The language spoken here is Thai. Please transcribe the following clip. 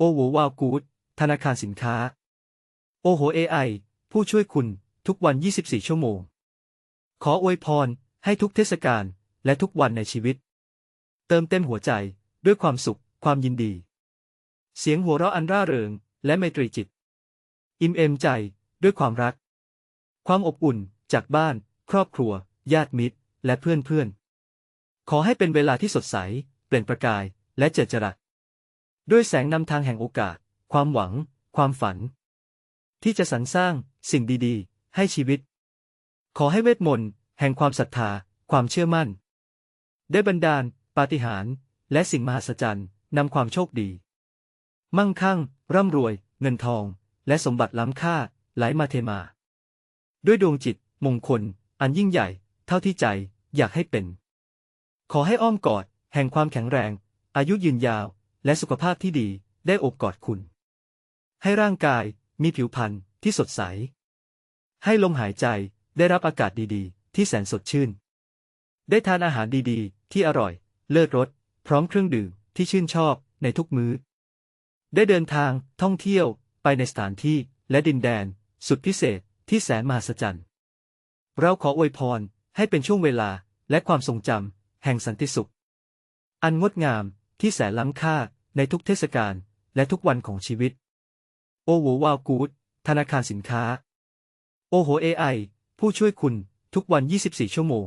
โอโหวาวกูดธนาคารสินค้า โอโห AI ผู้ช่วยคุณทุกวัน 24 ชั่วโมง ขออวยพรให้ทุกเทศกาลและทุกวันในชีวิต เติมเต็มหัวใจด้วยความสุข ความยินดี เสียงหัวเราะอันร่าเริง และไมตรีจิต อิ่มเอมใจด้วยความรัก ความอบอุ่นจากบ้าน ครอบครัว ญาติมิตร และเพื่อนเพื่อน ขอให้เป็นเวลาที่สดใส เปล่งประกาย และเจิดจรัส ด้วยแสงนำทางแห่งโอกาส ความหวัง ความฝัน ที่จะสรรสร้างสิ่งดีๆ ให้ชีวิต ขอให้เวทมนต์แห่งความศรัทธา ความเชื่อมั่น ได้บันดาล ปาฏิหาริย์และสิ่งมหัศจรรย์นำความโชคดี มั่งคั่ง ร่ำรวย เงินทอง และสมบัติล้ำค่าไหลมาเทมา ด้วยดวงจิต มงคล อันยิ่งใหญ่ เท่าที่ใจอยากให้เป็น ขอให้อ้อมกอด แห่งความแข็งแรง อายุยืนยาว และสุขภาพที่ดีได้อบกอดคุณ ให้ร่างกายมีผิวพรรณที่สดใส ให้ลมหายใจได้รับอากาศดีๆ ที่แสนสดชื่น ได้ทานอาหารดีๆ ที่อร่อย เลิศรสพร้อมเครื่องดื่มที่ชื่นชอบในทุกมื้อ ได้เดินทางท่องเที่ยวไปในสถานที่และดินแดน สุดพิเศษที่แสนมหัศจรรย์ เราขออวยพรให้เป็นช่วงเวลาและความทรงจำแห่งสันติสุข อันงดงามที่แสนล้ำค่า ในทุกเทศกาลและทุกวันของชีวิต โอโหวาวกูดธนาคารสินค้า โอโห AI ผู้ช่วยคุณทุกวัน 24 ชั่วโมง